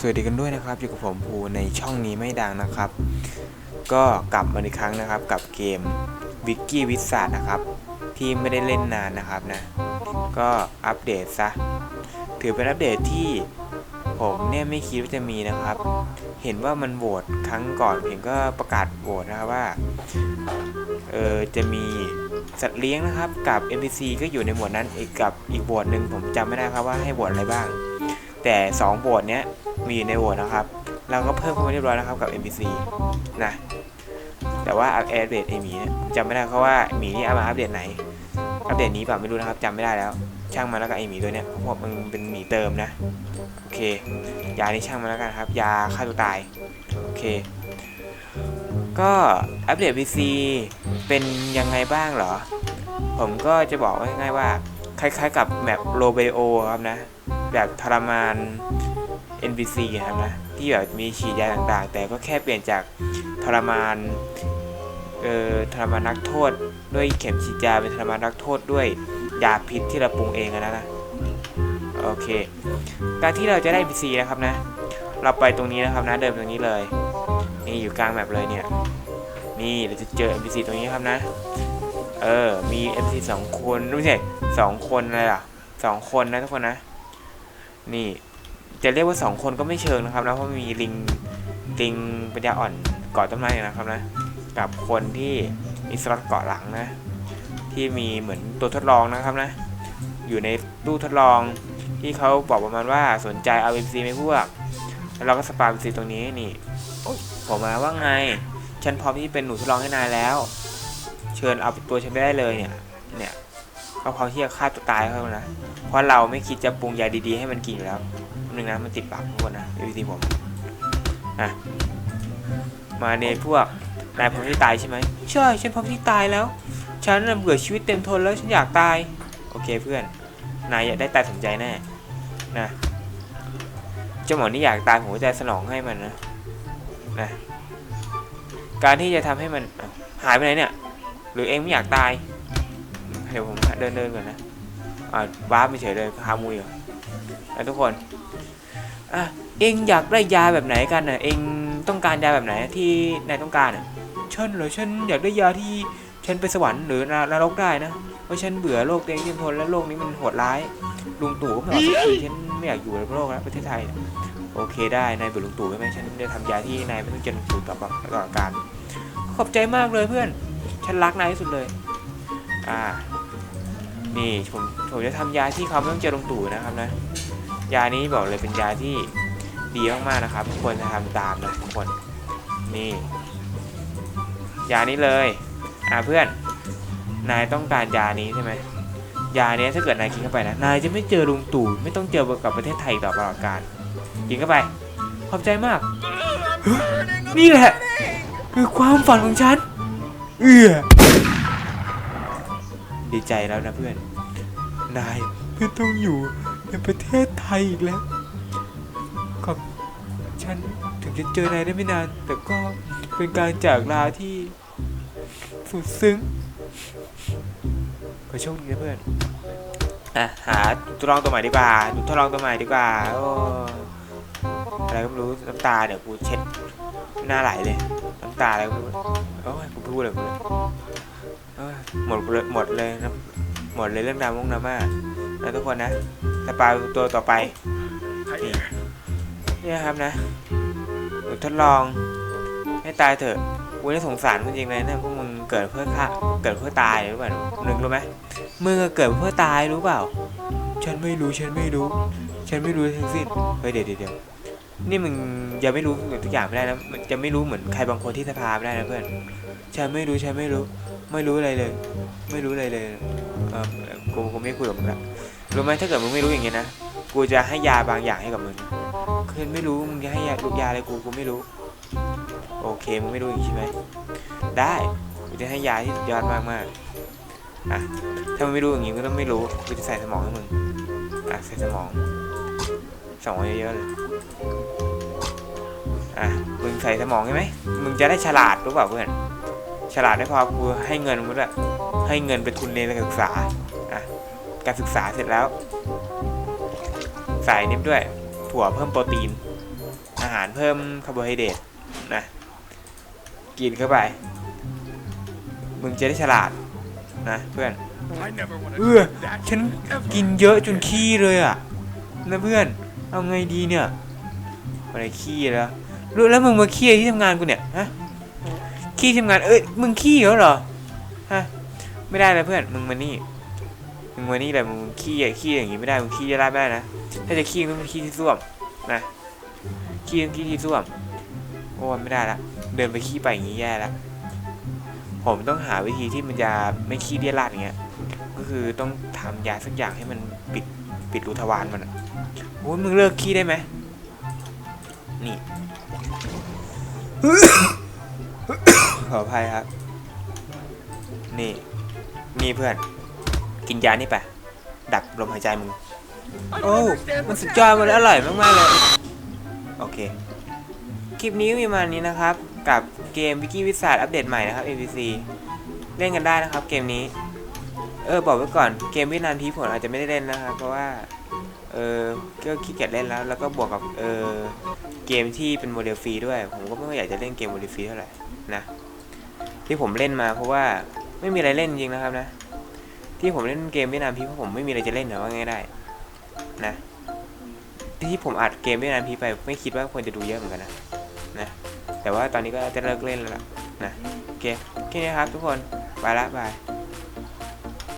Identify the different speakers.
Speaker 1: สวัสดีกันด้วยนะครับ อยู่กับผมภูในช่องนี้ไม่ดังนะครับ ก็กลับมาอีกครั้งนะครับ กับเกมวิกกี้วิสานะครับ ที่ไม่ได้เล่นนานนะครับนะ ก็อัปเดตซะ ถือเป็นอัปเดตที่ผมเนี่ยไม่คิดว่าจะมีนะครับ เห็นว่ามันโหวตครั้งก่อนเห็นก็ประกาศโหวตนะครับว่า เออจะมีสัตว์เลี้ยงนะครับกับ NPC ก็อยู่ในหมวดนั้นอีกกับอีกโหวตหนึ่งผมจำไม่ได้ครับว่าให้โหวตอะไรบ้าง แต่2โหวตเนี้ยมีอยู่ในโหวตนะครับ เราก็เพิ่มเข้ามาเรียบร้อยแล้วครับกับ NPC นะแต่ว่าอัปเดตไอหมีเนี่ยจำไม่ได้เขาะว่าหมีนี่เอามาอัปเดตไหนอัปเดตนี้เปล่าไม่รู้นะครับจำไม่ได้แล้ว ช่างมาแล้วกับไอหมีตัวเนี้ยเพราะว่ามันเป็นหมีเติมนะโอเคยานี้ช่างมาแล้วกันครับ ยาฆ่าตัวตายโอเค ก็อัปเดต PC เป็นยังไงบ้างเหรอ ผมก็จะบอกง่ายๆว่า คล้ายๆกับแมปโรเบโอครับนะ แบบทรมาน NPC ครับนะ ที่แบบมีฉีดยาต่างๆ แต่ก็แค่เปลี่ยนจากทรมานเอ่อทรมานนักโทษ ด้วยเข็มฉีดยาเป็นทรมานนักโทษด้วยยาพิษที่เราปรุงเองนะนะโอเคการที่เราจะได้ NPC นะครับนะ เราไปตรงนี้นะครับนะเดินตรงนี้เลย นี่อยู่กลางแมปเลยเนี่ยนี่เราจะเจอ NPC ตรงนี้ครับนะ เออ มี NPC สองคนไม่ใช่สองคนอะไรล่ะสองคนนะทุกคนนะ นี่ จะเรียกว่าสองคนก็ไม่เชิงนะครับนะเพราะมีลิงลิงปัญญาอ่อนเกาะต้นไม้นะครับนะกับคนที่มีสล็อตเกาะหลังนะ ที่มีเหมือนตัวทดลองนะครับนะ อยู่ในตู้ทดลองที่เขาบอกประมาณว่าสนใจเอา MC ไหมพวก แล้วเราก็สปา MC ตรงนี้นี่โอ๊ยผมมาว่าไง ฉันพร้อมที่เป็นหนูทดลองให้นายแล้ว เชิญเอาตัวฉันไปได้เลยเนี่ยเนี่ย ก็พร้อมที่จะฆ่าตัวตายเขานะ เพราะเราไม่คิดจะปรุงยาดีๆให้มันกินอยู่แล้วหนึ่งนะมันติดปากทุกคนนะวิธีผมอะมาในพวกนายพร้อมที่ตายใช่ไหมใช่ฉันพร้อมที่ตายแล้ว ฉันเบื่อชีวิตเต็มทนแล้วฉันอยากตาย โอเคเพื่อน นายอยากได้ตายสนใจแน่นะเจ้าหมอนี่อยากตายผมจะสนองให้มันนะนะการที่จะทำให้มันหายไปไหนเนี่ย หรือเองไม่อยากตาย เดี๋ยวผมเดินเดินๆก่อนนะอ่าว้าร์ปไปเฉยเลยฮามุยเหรออะทุกคนอะเองอยากได้ยาแบบไหนกันน่ะเองต้องการยาแบบไหนที่นายต้องการอะฉันเหรอฉันอยากได้ยาที่ฉันไปสวรรค์หรือนรกได้นะเพราะฉันเบื่อโลกเต็งเต็มทนและโลกนี้มันโหดร้ายลุงตู่ก็ไม่ออกสักทีฉันไม่อยากอยู่ในโลกแล้วประเทศไทยเนี่ยโอเคได้นายเบื่อลุงตู่ใช่ไหมฉันจะทำยาที่นายไม่ต้องเจอลุงตู่ต่อไปตลอดกาลขอบใจมากเลยเพื่อน ฉันรักนายที่สุดเลย อ่า นี่ผมผมจะทำยาที่เขาไม่ต้องเจอลงตู่นะครับนะ ยานี้บอกเลยเป็นยาที่ดีมากๆนะครับควรจะทำตามนะทุกคน นี่ ยานี้เลย อ่าเพื่อน นายต้องการยานี้ใช่ไหมยาเนี้ยถ้าเกิดนายกินเข้าไปนะ นายจะไม่เจอลุงตู่ไม่ต้องเจอกับประเทศไทยต่อตลอดกาลกินเข้าไป ขอบใจมากเฮ้ยนี่แหละ คือความฝันของฉัน เอื้อดีใจแล้วนะเพื่อน นายไม่ต้องอยู่ในประเทศไทยอีกแล้วขอบฉันถึงจะเจอนายได้ไม่นาน แต่ก็เป็นการจากลาที่สุดซึ้งขอโชคดีนะเพื่อนอะหาทดลองตัวใหม่ดีกว่าดูทดลองตัวใหม่ดีกว่าโอ้อะไรก็ไม่รู้น้ำตาเดี๋ยวกูเช็ดหน้าไหลเลยน้ำตาอะไรก็ไม่รู้โอ้ยกูพูดเลยกูเลยหมดเลยหมดเลยนะ หมดเลยเรื่องดราม่งดราม่านะทุกคนนะสปาตัวต่อไปนี่นี่นะครับนะหนูทดลองให้ตายเถอะกูนี่สงสารมึงจริงเลยนะพวกมึงเกิดเพื่อฆ่าเกิดเพื่อตายรู้เปล่านึกรู้ไหมมึงอะเกิดเพื่อตายรู้เปล่า ฉันไม่รู้ฉันไม่รู้ ฉันไม่รู้ทั้งสิ้นเฮ้ยเดี๋ยวเดี๋ยวเดี๋ยวนี่มึงยังไม่รู้ทุกอย่างไม่ได้นะมันจะไม่รู้เหมือนใครบางคนที่สภาไม่ได้นะเพื่อนฉันไม่รู้ฉันไม่รู้ ไม่รู้อะไรเลย ไม่รู้อะไรเลยเออกูกูไม่คุยกับมึงละรู้ไหมถ้าเกิดมึงไม่รู้อย่างเงี้ยนะกูจะให้ยาบางอย่างให้กับมึงคือไม่รู้มึงจะให้ยาลูกยาอะไรกูกูไม่รู้ โอเคมึงไม่รู้อย่างนี้ใช่ไหมได้กูจะให้ยาที่สุดยอดมากมากๆอะถ้ามึงไม่รู้อย่างงี้มึงต้องไม่รู้กูจะใส่สมองให้มึงอะใส่สมองสมองเยอะๆเลยอะมึงใส่สมองใช่ไหมมึงจะได้ฉลาดรู้เปล่าเพื่อน ฉลาดได้พอกูให้เงินมึงด้วยให้เงินไปทุนในการศึกษาอะการศึกษาเสร็จแล้ว ใส่นิดด้วย ถั่วเพิ่มโปรตีน อาหารเพิ่มคาร์โบไฮเดรตนะกินเข้าไป มึงจะได้ฉลาดนะเพื่อนเออฉันกินเยอะจนขี้เลยอะนะเพื่อน เอาไงดีเนี่ยอะไรขี้แล้วแล้วมึงมาขี้ที่ทำงานกูเนี่ยฮะ ขี้ที่ทำงานเอ้ยมึงขี้เหรอฮะไม่ได้เลยเพื่อนมึงมานี่มึงมานี่เลยมึงขี้อะขี้อย่างงี้ไม่ได้มึงขี้จะได้ไม่ได้นะถ้าจะขี้ต้องขี้ที่ส้วมนะขี้ต้องขี้ที่ส้วมโอ้ไม่ได้ละเดินไปขี้ไปอย่างงี้แย่ละผมต้องหาวิธีที่มันจะไม่ขี้เลี่ยราดอย่างเงี้ยก็คือต้องทำยาสักอย่างให้มันปิดปิดรูทวารมันอะโอ้ยมึงเลิกขี้ได้ไหมนี่ ขออภัยครับ นี่ นี่เพื่อน กินยานี่ไป ดับลมหายใจมึง โอ้ มันสุดยอดมันอร่อยมาก ๆ เลย โอเค คลิปนี้มีมานี้นะครับ กับเกมวิกิวิสาอัปเดตใหม่นะครับ ABC เล่นกันได้นะครับ เกมนี้ เออ บอกไว้ก่อน เกมเวียดนามทีผมอาจจะไม่ได้เล่นนะครับ เพราะว่า เออก็ขี้เกียจเล่นแล้ว แล้วก็บวกกับ เออเกมที่เป็นโมเดลฟรีด้วย ผมก็ไม่อยากจะเล่นเกมโมเดลฟรีเท่าไหร่นะ ที่ผมเล่นมาเพราะว่าไม่มีอะไรเล่นจริงนะครับนะ ที่ผมเล่นเกมเวียดนามพีเพราะผมไม่มีอะไรจะเล่นหรอว่าไงได้นะที่ผมอัดเกมเวียดนามพีไปไม่คิดว่าคนจะดูเยอะเหมือนกันนะนะแต่ว่าตอนนี้ก็จะเลิกเล่นแล้วล่ะนะโอเคแค่นี้ครับทุกคนไปละบาย